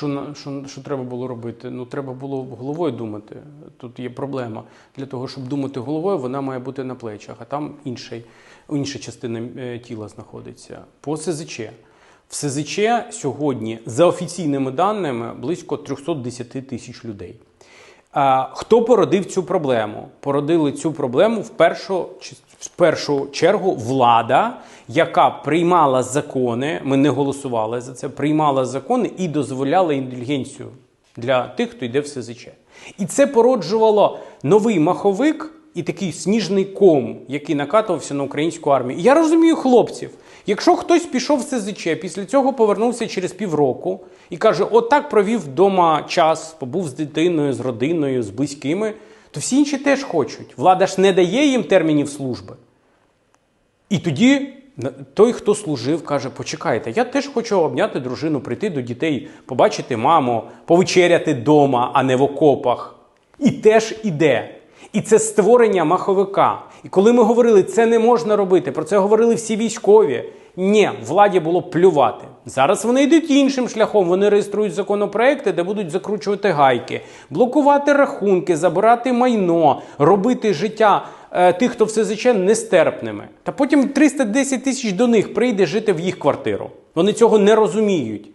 Що, що, що треба було робити? Ну, треба було головою думати. Тут є проблема. Для того, щоб думати головою, вона має бути на плечах, а там інший, інша частина е, тіла знаходиться. По СЗЧ. В СЗЧ сьогодні, за офіційними даними, близько 310 тисяч людей. Хто породив цю проблему? Породили цю проблему в першу, в першу чергу влада, яка приймала закони. Ми не голосували за це, приймала закони і дозволяла індульгенцію для тих, хто йде в СЗЧ. І це породжувало новий маховик і такий сніжний ком, який накатувався на українську армію. І я розумію хлопців. Якщо хтось пішов в СЗЧ, після цього повернувся через півроку і каже: отак провів вдома час, побув з дитиною, з родиною, з близькими, то всі інші теж хочуть. Влада ж не дає їм термінів служби. І тоді той, хто служив, каже: почекайте, я теж хочу обняти дружину, прийти до дітей, побачити маму, повечеряти вдома, а не в окопах. І теж іде. І це створення маховика. І коли ми говорили, це не можна робити, про це говорили всі військові. Ні, владі було плювати. Зараз вони йдуть іншим шляхом. Вони реєструють законопроекти, де будуть закручувати гайки, блокувати рахунки, забирати майно, робити життя е, тих, хто в СЗЧ, нестерпними. Та потім 310 тисяч до них прийде жити в їх квартиру. Вони цього не розуміють.